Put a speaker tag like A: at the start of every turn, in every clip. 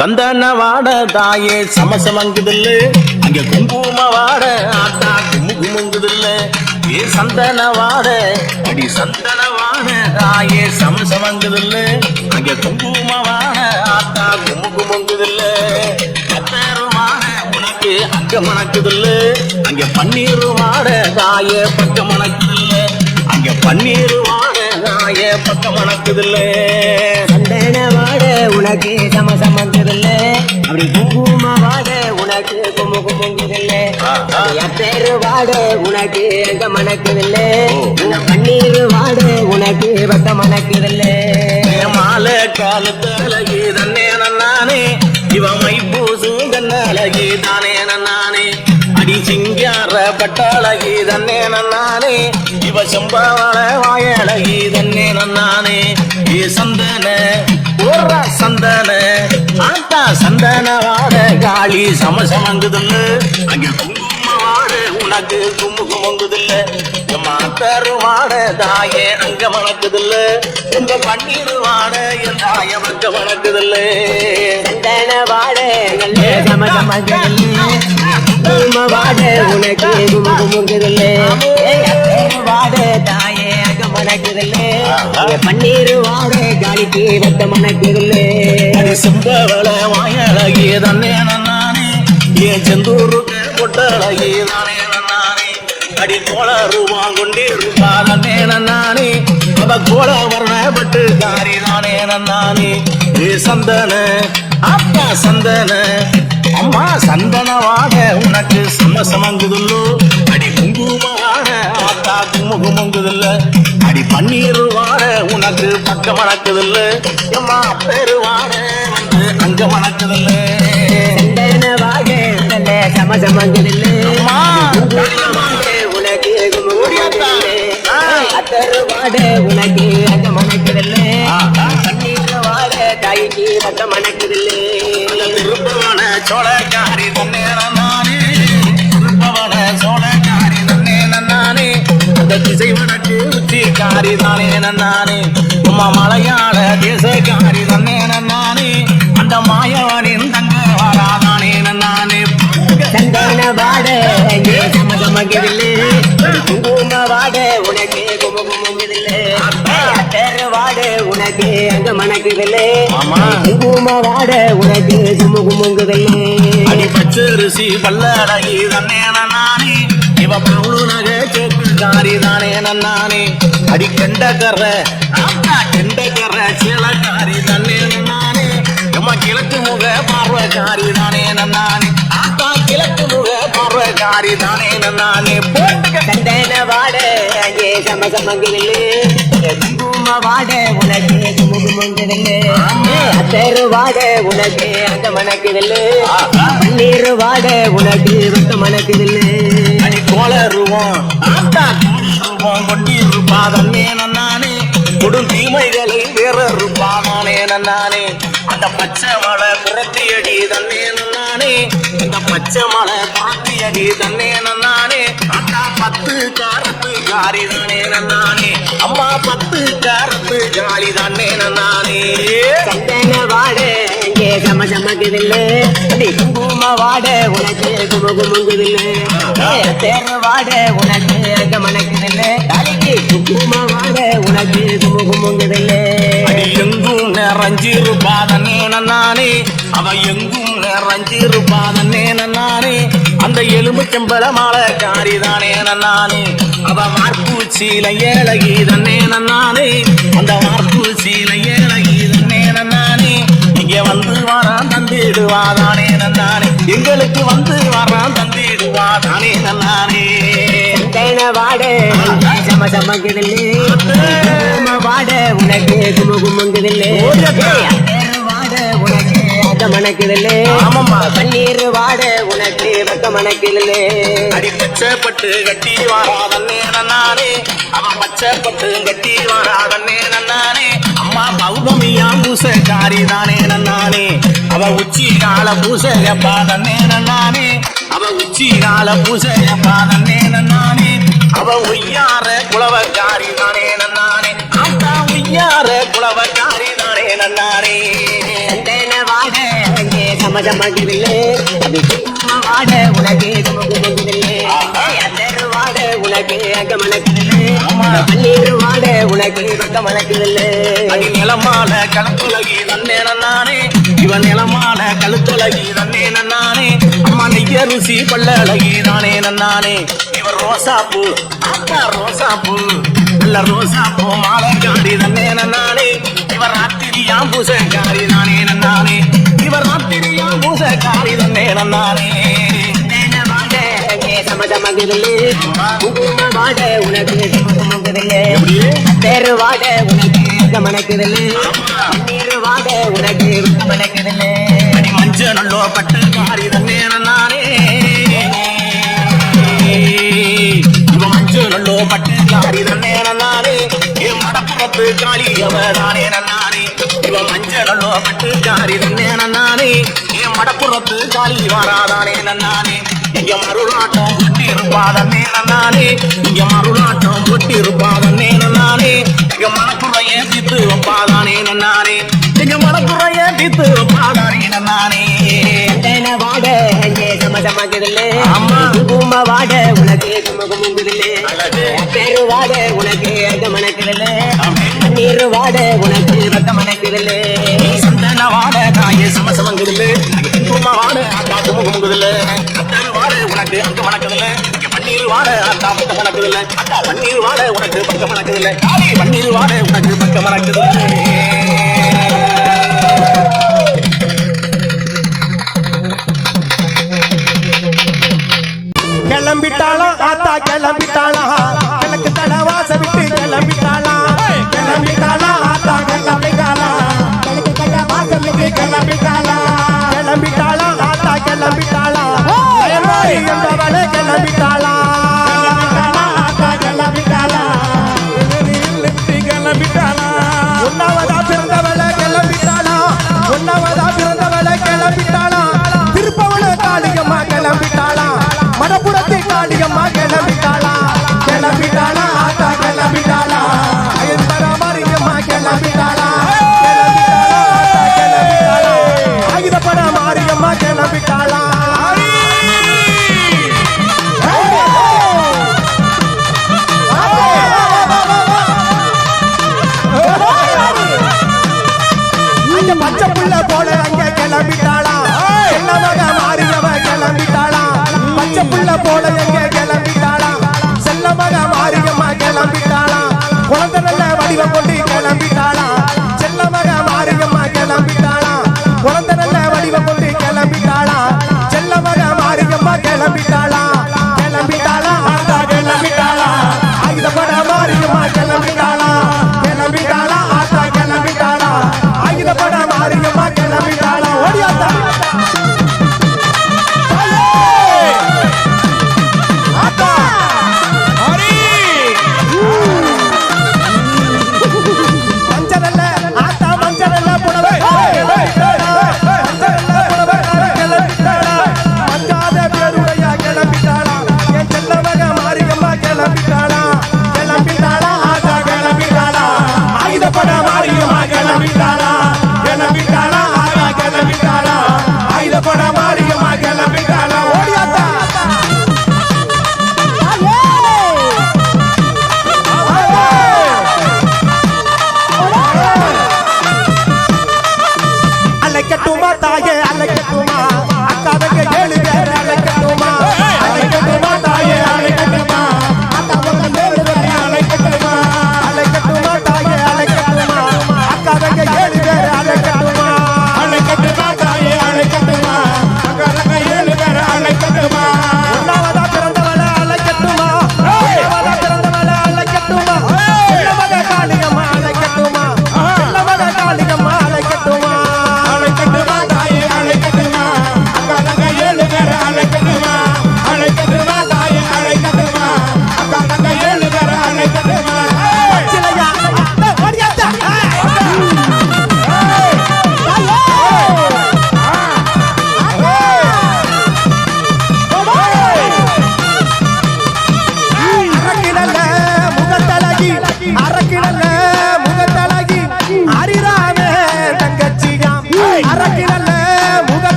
A: சந்தன வாட தாயே சமசமங்குதில்ல. அங்க குங்கும வாட ஆத்தா கும்மு குமுங்குதில்ல ஏ சந்தன வாட அடி சந்தன வாட தாயே சமசமங்குதில்ல. அங்க குங்கும வாட ஆத்தா கும்மு குமுங்குதில்ல கத்தருமான உனக்கு அங்க மணக்குதில்ல அங்க பன்னீர் வாட தாயே பக்க மணக்குதில்ல அங்க பன்னீர் வாட தாயே பக்க மணக்குதில்ல
B: சந்தன வாட உனக்கு சம சமந்ததில்ல அப்படி குங்கும வாட உனக்கு கும்பு கும்புங்குதில்ல. பேரு வாட உனக்கு எங்க மணக்குதில்ல. பன்னீர் வாட உனக்கு பக்க மணக்குதில்ல.
A: மாலை காலத்தழகி தன்னே நானே இவ மைப்பூசு கண்ணழகி தானே நானே அடி சிங்கார பட்டாளகி தன்னே நானே இவ செம்பாவள வாயழகி தன்னே நானே. ஏ சந்தன சந்தன. ஆத்தா சந்தன காளி சமசமங்குதில்ல அங்க குங்குமவாட உனக்கு கும்பு குமுங்குதில்ல. மாத்தரு தாயே அங்க வணக்குதில்ல. உங்க பன்னீர் என் தாய மங்க வணக்குதில்ல.
B: சந்தன வாட நல்ல சம சமந்ததில்ல உனக்கு கும்பு கும்புங்குதில்ல வாட தாயே மணக்குதில்ல பன்னீர் வாட காலிக்கு வட்ட மணக்குதில்ல
A: செம்பவள வாயழகி தன்னே நானே ஏன் செந்தூருக்கு பொட்டழகி தானே நானே அடி கோள ரூபா கொண்டே ரூபா தன்னே நானே. அவ கோள வர்ண பட்டு காரி தானே நானே ஏ சந்தன அப்பா சந்தன அம்மா சந்தனவாக உனக்கு சம சமங்குதுல்லோ. அடி குங்குமவாக ஆத்தா கும்மு குமுங்குதில்ல அடி பன்னீர் வாட உனக்கு பக்க மணக்குதில்ல எம்மா பேரு வாட வந்து அங்க மணக்குதில்ல
B: சந்தன வாட நல்ல சம சமந்ததில்ல
A: அம்மா
B: உனக்கு கும்பு
A: ஓடியாத்தா. ஆ.
B: அத்தரு வாட உனக்கு அங்க மணக்குதில்ல. பன்னீர் வாட தாய்க்கு வட்ட மணக்குதில்ல
A: திருப்பவன சோழக்காரி தன்னே அந்த திசை வடக்கு உச்சிக்காரி தானே நானே. உமா மலையாள தேசக்காரி தன்னே நானே. அந்த மாயவனின் தங்க வாராதானே நானே.
B: சந்தன வாட அங்கே சம சமக்குதில்ல குங்கும வாட உனக்கு கும்புங்குதில்ல அத்தரு வாட உனக்கு அங்க மணக்குதில்ல
A: ஆமா.
B: குங்கும வாட உனக்கு
A: அடி பச்சரிசி பல்லடகி தன்னே நானே. இவ பவுளு நகை கேக்குக்காரி தானே நானே. அடி கெண்டக்கர ஆத்தா கெண்டக்கர சிலக்காரி தன்னே நானே எம்மா கிழக்கு முக பார்வக்காரி தானே நானே ஆத்தா கிழக்கு முக பார்வக்காரி தானே நானே போட்டுக்க.
B: சந்தன வாட அங்கே சம சமங்குதில்ல குங்கும வாட உனக்கு கும்பு கும்புங்குதில்ல அத்தரு வாட உனக்கு அங்க மணக்குதில்ல. பன்னீர் வாட உனக்கு வட்ட மணக்குதில்ல
A: கோளருவோம் ஆத்தா கோளருவோம் கொண்டி இருப்பாதன்னே நானே. கொடும் தீமைகளை வேற இருப்பாதானே நானே. அந்த பச்சை மலை புரத்தி அடி தன்னே நானே. இந்த பச்சை மலை புரத்தி அடி தன்னே நானே. அண்ணா பத்து காரத்து காரி தானே நானே. அம்மா பத்து காரத்து காரி தானே நானே.
B: சந்தன வாழே உனக்கே சம சமக்குதில்ல. நீ குங்கும வாட உனக்கு கும குமுங்குதில்ல. தேர் வாட உனக்கு அங்க தலைக்கு குங்கும வாட உனக்கு கும எங்கும்
A: அடி எங்கும் நிறைஞ்சிருப்பாதனே நானே அவ எங்கும் நிறைஞ்சிருப்பாதனே நானே அந்த எலும்புச்சம்பள மாலை காரிதானே நானே அவ வார்ப்பு வார்ப்பூச்சியில ஏழகி தன்னே நானே. அந்த வார்ப்பு ஏழகி தன்னே இங்க வந்து வரான் தந்திடுவாதானே நானே எங்களுக்கு வந்து வரான் தந்திடுவாதானே நானே
B: சந்தன வாட சம சமக்குதில்ல. குங்கும வாட உனக்கு கும குமுங்குதில்ல. மணக்குதில்ல
A: ஆமாம்மா.
B: பன்னீர் வாட உனக்கு பக்க மணக்குதில்ல
A: அடி பச்சைப்பட்டு கட்டி வராதன்னே நானே அவன் பச்சைப்பட்டு கட்டி வராதன்னே நானே பௌர்ணமியா பூசக்காரி தானே நானே அவ உச்சி கால பூசையப்பா தன்னே நானே அவ உச்சி கால பூசையப்பா தன்னே நானே அவ ஒய்யார குளவக்காரி தானே நானே ஆத்தா ஒய்யார குளவக்காரி தானே நானே
B: சந்தன வாட அங்கே சம சமக்குதில்லே அது குங்கும வாட குமுகுமுங்குதில்லே அத்தரு வாட உனக்கு அங்க மணக்குதில்லே பன்னீர் வாட உனக்கு பக்க மணக்குதில்லே
C: நிலமால கழுத்துலகி தன்னே நானே? இவன் நிலமால கழுத்துலகி தன்னே நானே? அம்மா நெய்ய ருசி பள்ள அழகி தானே நானே? இவர் ரோசா பூ அப்பா ரோசா பூ நல்ல ரோசா பூ மாலை காரி தன்னே நானே? இவர் ராத்திரியாம் பூசக்காரி தானே நானே? இவர் ராத்திரியாம் பூசக்காரி தன்னே நானே?
B: அங்கே சம சமக்குதில்லே குங்கும வாட உனக்கு குமுகுமுங்குதில்லே தேரு வாட உனக்கு அங்க மணக்குதில்லே பன்னீர் வாட உனக்கு பக்க மணக்குதில்லே
C: அடி மஞ்ச நல்லோ பட்டு காரி தன்னே நானே. இவ மஞ்ச நல்லோ பட்டு காரி தன்னே நானே. என் மடப்புறத்து காளி அவ தானே நானே. இவ மஞ்ச நல்லோ பட்டு காரி தன்னே நானே. என் மடப்புறத்து காளி வாராதானே நானே. இங்க மருளாட்டம் கொட்டி இருப்பாதன்னே நானே இங்க மருளாட்டம் கொட்டி இருப்பாதன்னே நானே இங்க மனக்குறைய தீத்து வைப்பாதானே நானே இங்க மனக்குறைய தீத்து வைப்பாதானே நானே
B: வாட அங்கே சம சமக்குதில்லே
C: ஆமா.
B: குங்கும வாட உனக்கு குமுகுமுங்குதில்லே. தேரு வாட உனக்கு
C: ஆமே.
B: பன்னீர் வாட உனக்கு பக்க மணக்குதில்லே
C: சந்தன வாட காய சமசமங்குதில்ல குங்கும வாட அக்கா குமுகுமுகுதில்ல சந்தன உனக்கு அங்க மணக்குதில்ல. இங்க பன்னீர் வாட அக்கா பக்கம் மணக்குதில்ல. அக்கா பன்னீர் வாட உனக்கு பக்கம் மணக்குதில்ல. காளி பன்னீர் வாட உனக்கு பக்கம் மணக்குதில்ல. ಮಗನ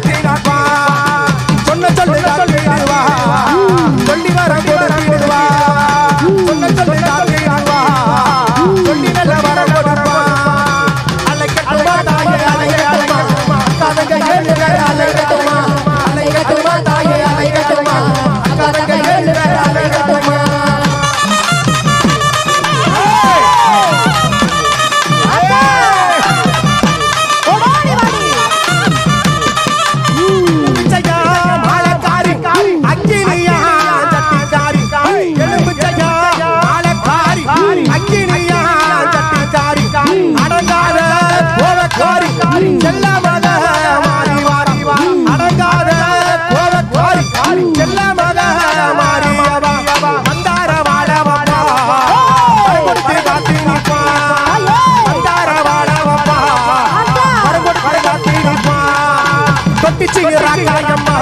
C: nothing. தொட்டிச்சு ராக்காயம்மா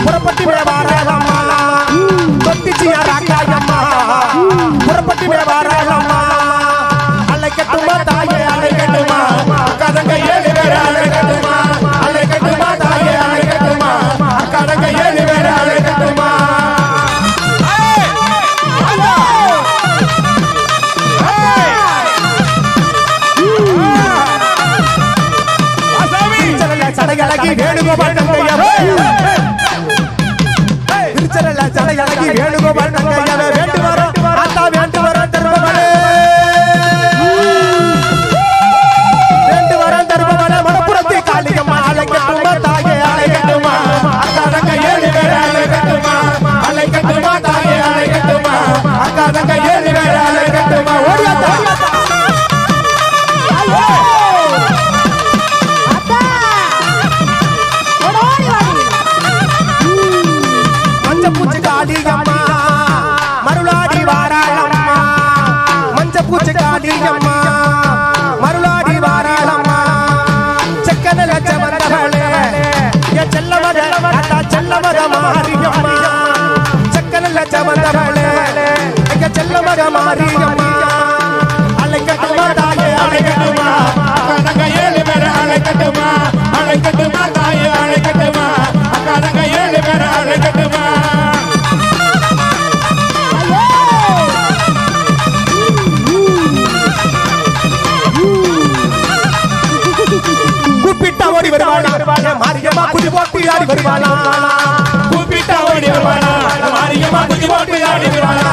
C: புறப்பட்டு வேவாரம்மா தொட்டிச்சு ராக்காயம்மா புறப்பட்டு வேவாரம்மா அழகி வேணுகோபால் நங்கையா திருச்சரல்ல சலை அழகி வேணுகோபால் நங்கையா கனக மாரியம்மா அலைக்கட்டுமா. தாயே அலைக்கட்டுமா. கனக ஏழு வருவானா? கூப்பிட்டா ஓடி வருவானா? மாரியம்மா குடி போட்டு ஆடி வருவானா?